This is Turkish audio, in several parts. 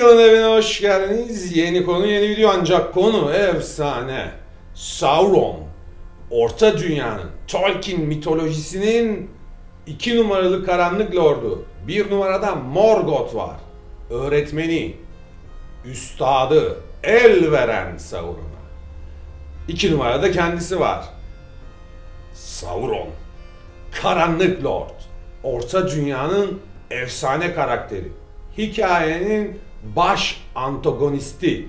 Smeagol'un evine hoş geldiniz. Yeni konu yeni video ancak konu efsane. Sauron. Orta Dünya'nın, Tolkien mitolojisinin iki numaralı karanlık lordu. Bir numarada Morgoth var. Öğretmeni, üstadı, el veren Sauron'a. İki numarada kendisi var. Sauron. Karanlık Lord. Orta Dünya'nın efsane karakteri. Hikayenin baş antagonisti.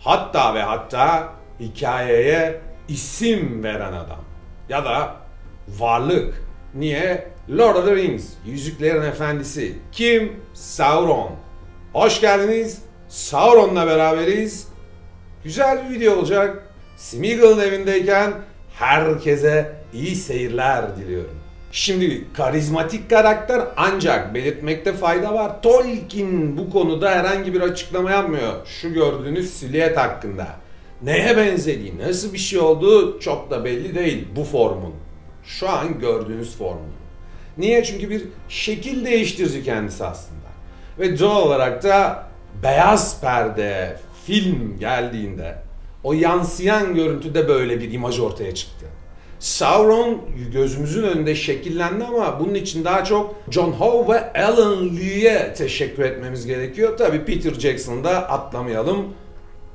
Hatta ve hatta hikayeye isim veren adam. Ya da varlık. Niye? Lord of the Rings, Yüzüklerin Efendisi. Kim? Sauron. Hoş geldiniz. Sauron'la beraberiz. Güzel bir video olacak. Smeagol'un evindeyken herkese iyi seyirler diliyorum. Şimdi karizmatik karakter ancak belirtmekte fayda var. Tolkien bu konuda herhangi bir açıklama yapmıyor. Şu gördüğünüz silüet hakkında. Neye benzediği, nasıl bir şey olduğu çok da belli değil bu formun. Şu an gördüğünüz formun. Niye? Çünkü bir şekil değiştirici kendisi aslında. Ve doğal olarak da beyaz perde film geldiğinde o yansıyan görüntüde böyle bir imaj ortaya çıktı. Sauron gözümüzün önünde şekillendi ama bunun için daha çok John Howe ve Alan Lee'ye teşekkür etmemiz gerekiyor. Tabii Peter Jackson'ı da atlamayalım.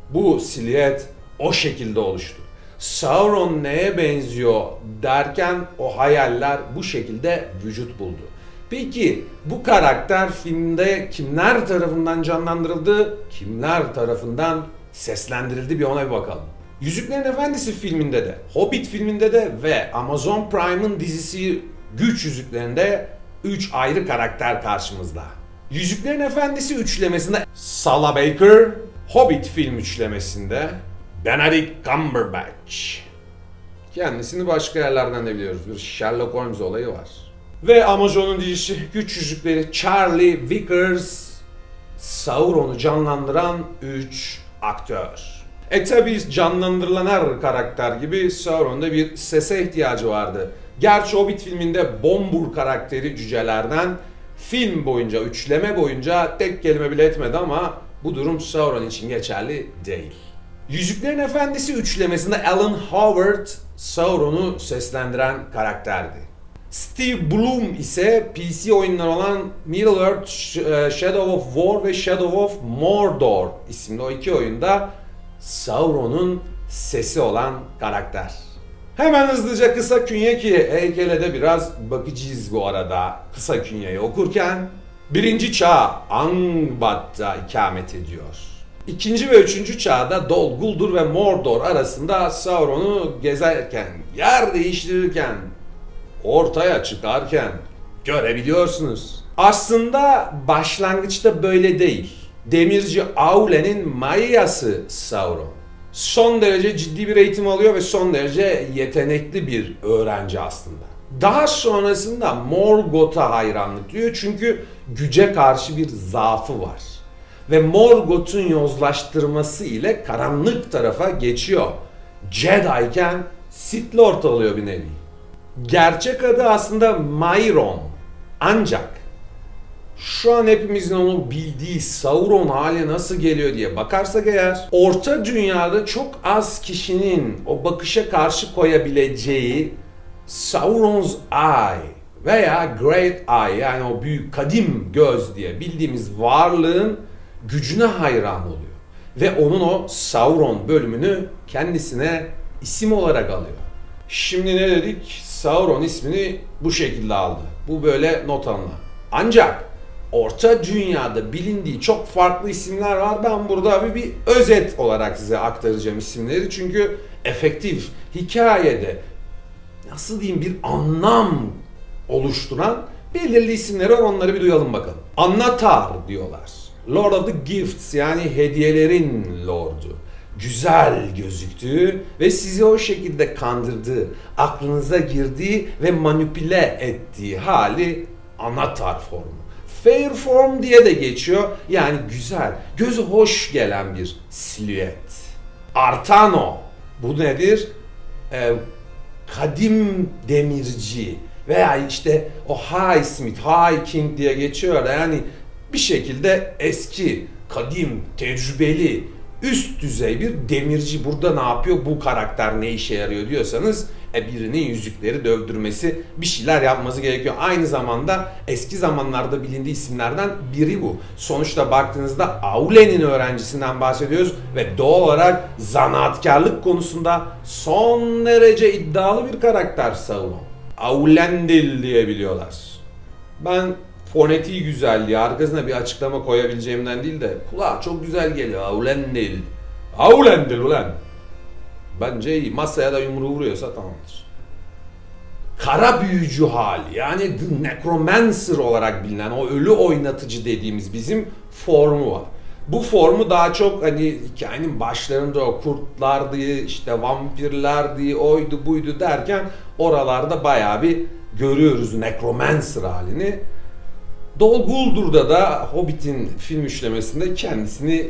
Bu silüet o şekilde oluştu. Sauron neye benziyor derken o hayaller bu şekilde vücut buldu. Peki bu karakter filmde kimler tarafından canlandırıldı, kimler tarafından seslendirildi bir ona bir bakalım. Yüzüklerin Efendisi filminde de, Hobbit filminde de ve Amazon Prime'ın dizisi Güç Yüzüklerinde 3 ayrı karakter karşımızda. Yüzüklerin Efendisi üçlemesinde Sala Baker, Hobbit film üçlemesinde Benedict Cumberbatch. Kendisini başka yerlerden de biliyoruz. Bir Sherlock Holmes olayı var. Ve Amazon'un dizisi Güç Yüzükleri Charlie Vickers Sauron'u canlandıran 3 aktör. E tabi canlandırılan her karakter gibi Sauron'da bir sese ihtiyacı vardı. Gerçi Hobbit filminde Bombur karakteri cücelerden film boyunca, üçleme boyunca tek kelime bile etmedi ama bu durum Sauron için geçerli değil. Yüzüklerin Efendisi üçlemesinde Alan Howard Sauron'u seslendiren karakterdi. Steve Bloom ise PC oyunları olan Middle-earth, e, Shadow of War ve Shadow of Mordor isimli o iki oyunda Sauron'un sesi olan karakter. Hemen hızlıca kısa künye ki heykele de biraz bakacağız bu arada kısa künyeyi okurken. Birinci çağ Angbad'da ikamet ediyor. İkinci ve üçüncü çağda Dol Guldur ve Mordor arasında Sauron'u gezerken, yer değiştirirken, ortaya çıkarken görebiliyorsunuz. Aslında başlangıçta böyle değil. Demirci Aule'nin Mayası Sauron. Son derece ciddi bir eğitim alıyor ve son derece yetenekli bir öğrenci aslında. Daha sonrasında Morgoth'a hayranlık duyuyor çünkü güce karşı bir zaafı var. Ve Morgoth'un yozlaştırması ile karanlık tarafa geçiyor. Jedi iken Sith Lord oluyor bir nevi. Gerçek adı aslında Myron. Ancak şu an hepimizin onu bildiği Sauron hali nasıl geliyor diye bakarsak eğer Orta Dünya'da çok az kişinin o bakışa karşı koyabileceği Sauron's Eye veya Great Eye yani o büyük kadim göz diye bildiğimiz varlığın gücüne hayran oluyor. Ve onun o Sauron bölümünü kendisine isim olarak alıyor. Şimdi ne dedik? Sauron ismini bu şekilde aldı. Bu böyle not alına. Ancak Orta Dünya'da bilindiği çok farklı isimler var. Ben burada bir, bir özet olarak size aktaracağım isimleri. Çünkü efektif hikayede nasıl diyeyim bir anlam oluşturan belirli isimleri var. Onları bir duyalım bakalım. Annatar diyorlar. Lord of the Gifts yani hediyelerin lordu. Güzel gözüktüğü ve sizi o şekilde kandırdığı, aklınıza girdiği ve manipüle ettiği hali Annatar formu. Fair form diye de geçiyor. Yani güzel, gözü hoş gelen bir silüet. Artano. Bu nedir? Ee, kadim demirci veya işte o High Smith, High King diye geçiyor. Yani Bir şekilde eski, kadim, tecrübeli, üst düzey bir demirci burada ne yapıyor? Bu karakter ne işe yarıyor diyorsanız e, birinin yüzükleri dövdürmesi, bir şeyler yapması gerekiyor. Aynı zamanda eski zamanlarda bilindiği isimlerden biri bu. Sonuçta baktığınızda Aule'nin öğrencisinden bahsediyoruz ve doğal olarak zanaatkarlık konusunda son derece iddialı bir karakter Sauron. Aulendil diyebiliyorlar. Ben fonetiği güzelliği arkasına bir açıklama koyabileceğimden değil de kulağa çok güzel geliyor. Aulendil. Aulendil ulan. Bence iyi. Masaya da yumruğu vuruyorsa tamamdır. Kara büyücü hali yani The Necromancer olarak bilinen o ölü oynatıcı dediğimiz bizim formu var. Bu formu daha çok hani hikayenin başlarında o kurtlardı, işte vampirlerdi, oydu buydu derken oralarda bayağı bir görüyoruz Necromancer halini. Dol Guldur'da da Hobbit'in film üçlemesinde kendisini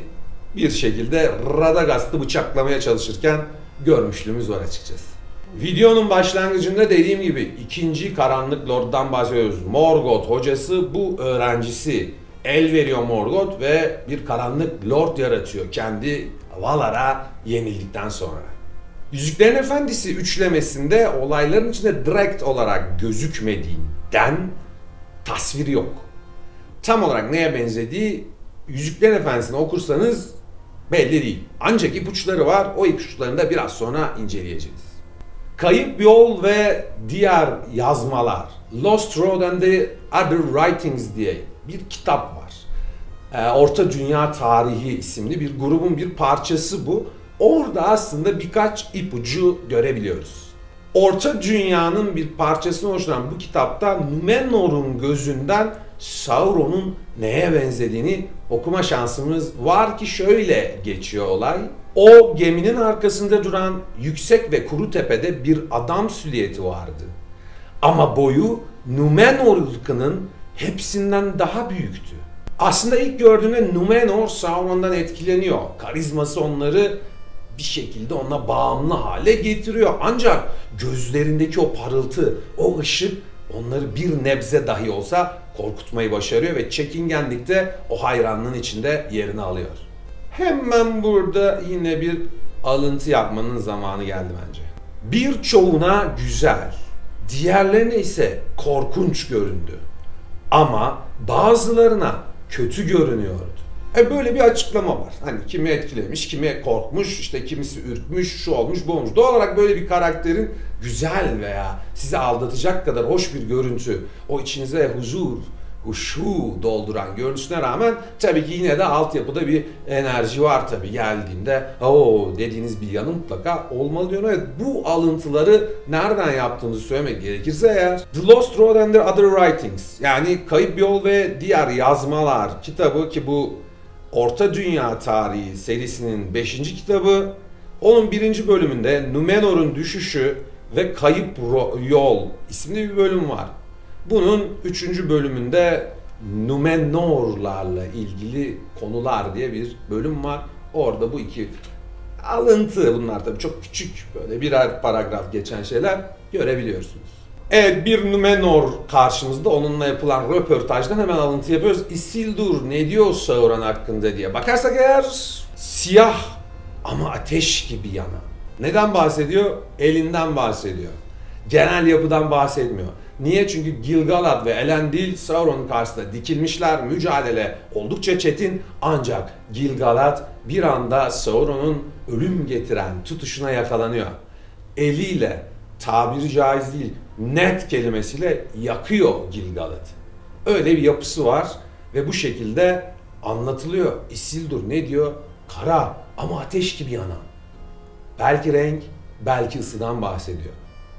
bir şekilde Radagast'ı bıçaklamaya çalışırken görmüşlüğümüz var açıkçası. Videonun başlangıcında dediğim gibi ikinci karanlık lorddan bahsediyoruz. Morgoth hocası bu öğrencisi el veriyor Morgoth ve bir karanlık lord yaratıyor kendi Valar'a yenildikten sonra. Yüzüklerin Efendisi üçlemesinde olayların içinde direkt olarak gözükmediğinden tasviri yok. Tam olarak neye benzediği Yüzüklerin Efendisi'ni okursanız belli değil. Ancak ipuçları var. O ipuçlarını da biraz sonra inceleyeceğiz. Kayıp Yol ve diğer yazmalar Lost Road and the Other Writings diye bir kitap var. Ee, Orta Dünya Tarihi isimli bir grubun bir parçası bu. Orada aslında birkaç ipucu görebiliyoruz. Orta Dünya'nın bir parçasını oluşturan bu kitapta Numenor'un gözünden Sauron'un neye benzediğini okuma şansımız var ki şöyle geçiyor olay. O geminin arkasında duran yüksek ve kuru tepede bir adam silüeti vardı. Ama boyu Numenor ırkının hepsinden daha büyüktü. Aslında ilk gördüğünde Numenor Sauron'dan etkileniyor. Karizması onları bir şekilde ona bağımlı hale getiriyor. Ancak gözlerindeki o parıltı, o ışık onları bir nebze dahi olsa korkutmayı başarıyor ve çekingenlikte o hayranlığın içinde yerini alıyor. Hemen burada yine bir alıntı yapmanın zamanı geldi bence. Birçoğuna güzel, diğerlerine ise korkunç göründü. Ama bazılarına kötü görünüyordu. E böyle bir açıklama var. Hani kimi etkilemiş, kimi korkmuş, işte kimisi ürkmüş, şu olmuş, bu olmuş. Doğal olarak böyle bir karakterin güzel veya sizi aldatacak kadar hoş bir görüntü, o içinize huzur, huşu dolduran görüntüsüne rağmen tabii ki yine de altyapıda bir enerji var tabii geldiğinde o dediğiniz bir yanı mutlaka olmalı diyorum. Evet bu alıntıları nereden yaptığımızı söylemek gerekirse eğer The Lost Road and the Other Writings yani Kayıp Yol ve Diğer Yazmalar kitabı ki bu Orta Dünya Tarihi serisinin 5. kitabı onun birinci bölümünde Numenor'un düşüşü ve Kayıp Yol isimli bir bölüm var. Bunun üçüncü bölümünde Numenorlarla ilgili konular diye bir bölüm var. Orada bu iki alıntı bunlar tabii çok küçük böyle birer paragraf geçen şeyler görebiliyorsunuz. Evet bir Numenor karşımızda onunla yapılan röportajdan hemen alıntı yapıyoruz. Isildur ne diyor Sauron hakkında diye bakarsak eğer siyah ama ateş gibi yanan. Neden bahsediyor? Elinden bahsediyor. Genel yapıdan bahsetmiyor. Niye? Çünkü Gilgalad ve Elendil Sauron'un karşısında dikilmişler. Mücadele oldukça çetin ancak Gilgalad bir anda Sauron'un ölüm getiren tutuşuna yakalanıyor. Eliyle tabiri caiz değil net kelimesiyle yakıyor Gilgalad. Öyle bir yapısı var ve bu şekilde anlatılıyor. Isildur ne diyor? Kara ama ateş gibi yanan. Belki renk, belki ısıdan bahsediyor.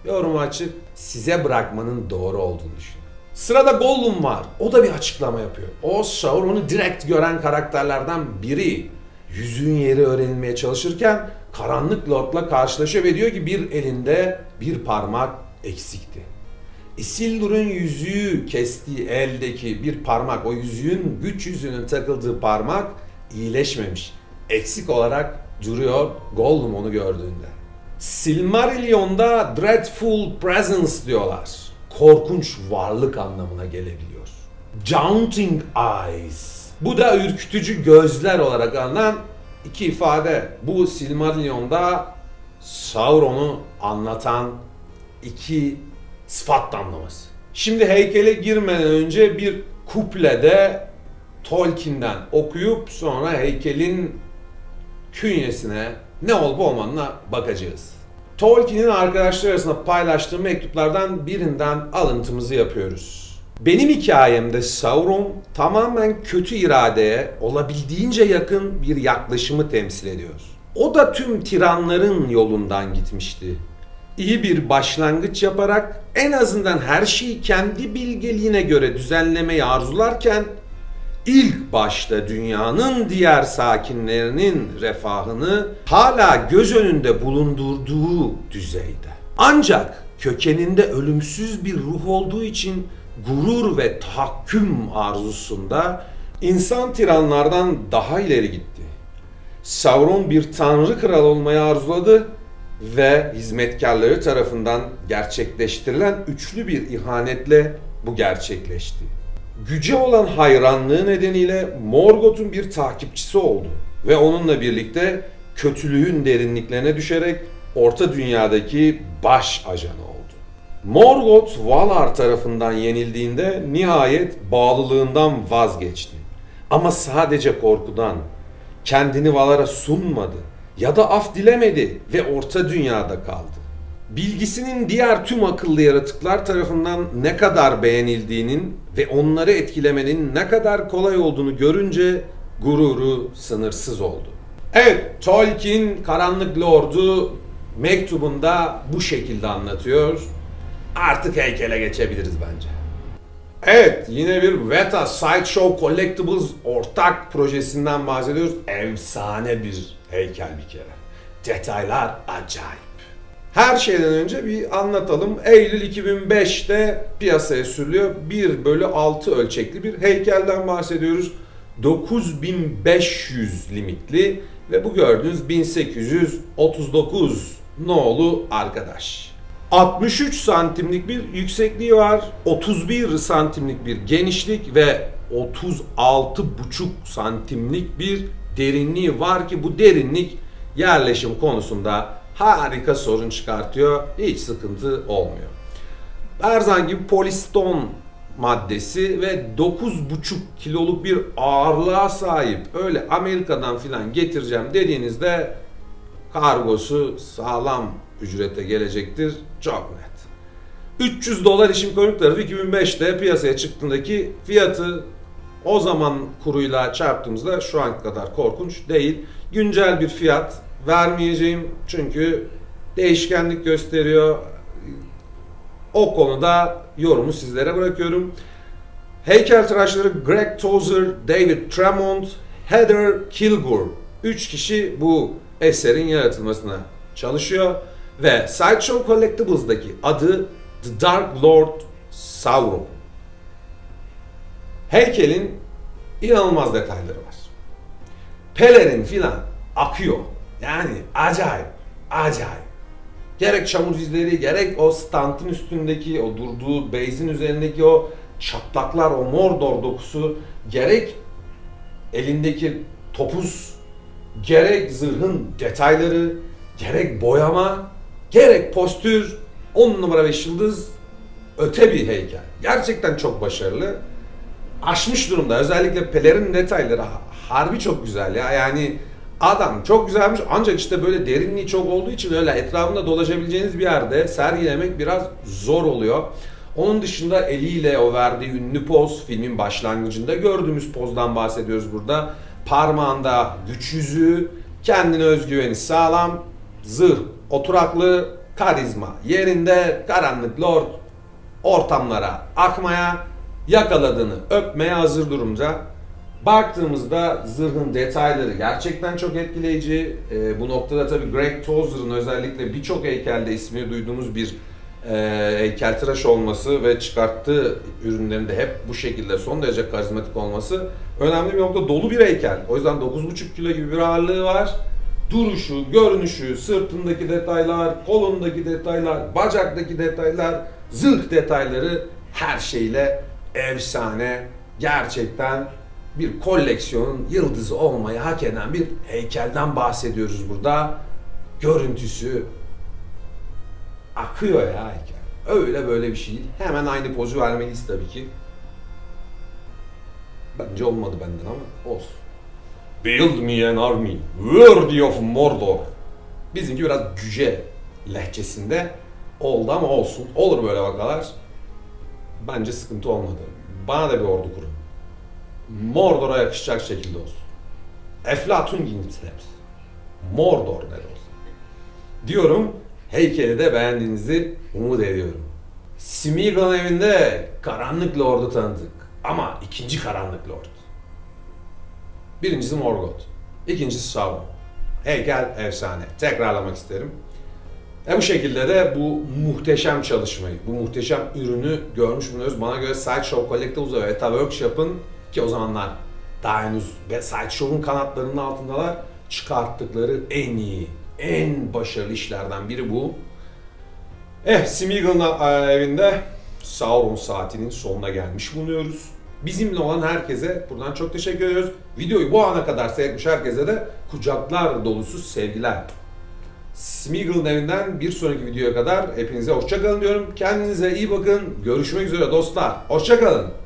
Yorumu açık, size bırakmanın doğru olduğunu düşünüyorum. Sırada Gollum var. O da bir açıklama yapıyor. O Sauron'u direkt gören karakterlerden biri. Yüzüğün yeri öğrenilmeye çalışırken karanlık lordla karşılaşıyor ve diyor ki bir elinde bir parmak eksikti. Isildur'un yüzüğü kestiği eldeki bir parmak, o yüzüğün güç yüzüğünün takıldığı parmak iyileşmemiş. Eksik olarak duruyor Gollum onu gördüğünde. Silmarillion'da Dreadful Presence diyorlar. Korkunç varlık anlamına gelebiliyor. Daunting Eyes. Bu da ürkütücü gözler olarak anılan iki ifade. Bu Silmarillion'da Sauron'u anlatan iki sıfat damlaması. Şimdi heykele girmeden önce bir kuplede Tolkien'den okuyup sonra heykelin künyesine ne olup olmadığına bakacağız. Tolkien'in arkadaşlar arasında paylaştığı mektuplardan birinden alıntımızı yapıyoruz. Benim hikayemde Sauron tamamen kötü iradeye olabildiğince yakın bir yaklaşımı temsil ediyor. O da tüm tiranların yolundan gitmişti. İyi bir başlangıç yaparak en azından her şeyi kendi bilgeliğine göre düzenlemeyi arzularken ilk başta dünyanın diğer sakinlerinin refahını hala göz önünde bulundurduğu düzeyde. Ancak kökeninde ölümsüz bir ruh olduğu için gurur ve tahakküm arzusunda insan tiranlardan daha ileri gitti. Sauron bir tanrı kral olmayı arzuladı ve hizmetkarları tarafından gerçekleştirilen üçlü bir ihanetle bu gerçekleşti. Güce olan hayranlığı nedeniyle Morgoth'un bir takipçisi oldu ve onunla birlikte kötülüğün derinliklerine düşerek Orta Dünya'daki baş ajanı oldu. Morgoth Valar tarafından yenildiğinde nihayet bağlılığından vazgeçti. Ama sadece korkudan kendini Valar'a sunmadı ya da af dilemedi ve Orta Dünya'da kaldı. Bilgisinin diğer tüm akıllı yaratıklar tarafından ne kadar beğenildiğinin ve onları etkilemenin ne kadar kolay olduğunu görünce gururu sınırsız oldu. Evet, Tolkien Karanlık Lord'u mektubunda bu şekilde anlatıyor. Artık heykele geçebiliriz bence. Evet, yine bir Veta Sideshow Collectibles ortak projesinden bahsediyoruz. Efsane bir heykel bir kere. Detaylar acayip. Her şeyden önce bir anlatalım. Eylül 2005'te piyasaya sürülüyor. 1 bölü 6 ölçekli bir heykelden bahsediyoruz. 9500 limitli ve bu gördüğünüz 1839 nolu arkadaş. 63 santimlik bir yüksekliği var. 31 santimlik bir genişlik ve 36,5 santimlik bir derinliği var ki bu derinlik yerleşim konusunda harika sorun çıkartıyor. Hiç sıkıntı olmuyor. Erzan gibi poliston maddesi ve 9,5 kiloluk bir ağırlığa sahip öyle Amerika'dan filan getireceğim dediğinizde kargosu sağlam ücrete gelecektir. Çok net. 300 dolar işin komik tarafı 2005'te piyasaya çıktığındaki fiyatı o zaman kuruyla çarptığımızda şu an kadar korkunç değil. Güncel bir fiyat vermeyeceğim çünkü değişkenlik gösteriyor. O konuda yorumu sizlere bırakıyorum. Heykeltıraşları Greg Tozer, David Tremont, Heather Kilgore. Üç kişi bu eserin yaratılmasına çalışıyor. Ve Sideshow Collectibles'daki adı The Dark Lord Sauron. Heykelin inanılmaz detayları var. Pelerin filan akıyor. Yani acayip, acayip. Gerek çamur izleri, gerek o stantın üstündeki, o durduğu base'in üzerindeki o çatlaklar, o Mordor dokusu, gerek elindeki topuz, gerek zırhın detayları, gerek boyama, gerek postür, 10 numara 5 yıldız öte bir heykel. Gerçekten çok başarılı. Aşmış durumda. Özellikle pelerin detayları harbi çok güzel ya. Yani adam çok güzelmiş ancak işte böyle derinliği çok olduğu için öyle etrafında dolaşabileceğiniz bir yerde sergilemek biraz zor oluyor. Onun dışında eliyle o verdiği ünlü poz filmin başlangıcında gördüğümüz pozdan bahsediyoruz burada. Parmağında güç yüzüğü, kendine özgüveni sağlam, zırh, oturaklı, karizma yerinde, karanlık lord ortamlara akmaya, yakaladığını öpmeye hazır durumda. Baktığımızda zırhın detayları gerçekten çok etkileyici. Ee, bu noktada tabii Greg Tozer'ın özellikle birçok heykelde ismini duyduğumuz bir e, heykeltıraş olması ve çıkarttığı ürünlerin de hep bu şekilde son derece karizmatik olması önemli bir nokta. Dolu bir heykel. O yüzden 9,5 kilo gibi bir ağırlığı var. Duruşu, görünüşü, sırtındaki detaylar, kolundaki detaylar, bacaktaki detaylar, zırh detayları her şeyle efsane gerçekten bir koleksiyonun yıldızı olmayı hak eden bir heykelden bahsediyoruz burada. Görüntüsü akıyor ya heykel. Öyle böyle bir şey değil. Hemen aynı pozu vermeliyiz tabii ki. Bence olmadı benden ama olsun. Build me an army worthy of Mordor. Bizimki biraz cüce lehçesinde oldu ama olsun. Olur böyle vakalar. Bence sıkıntı olmadı. Bana da bir ordu kurun. Mordor'a yakışacak şekilde olsun. Eflatun steps. Mordor ne olsun. Diyorum. Heykeli de beğendiğinizi umut ediyorum. Smeagol'un evinde karanlık lordu tanıdık. Ama ikinci karanlık lord. Birincisi Morgoth. İkincisi Sauron. Heykel efsane. Tekrarlamak isterim. E bu şekilde de bu muhteşem çalışmayı, bu muhteşem ürünü görmüş bulunuyoruz. Bana göre Sideshow Collectibles ve Eta Workshop'ın ki o zamanlar daha henüz Sideshow'un kanatlarının altındalar çıkarttıkları en iyi, en başarılı işlerden biri bu. Eh, Smeagol'un e, evinde Sauron saatinin sonuna gelmiş bulunuyoruz. Bizimle olan herkese buradan çok teşekkür ediyoruz. Videoyu bu ana kadar seyretmiş herkese de kucaklar dolusu sevgiler. Smeagol'un evinden bir sonraki videoya kadar hepinize hoşçakalın diyorum. Kendinize iyi bakın. Görüşmek üzere dostlar. Hoşçakalın.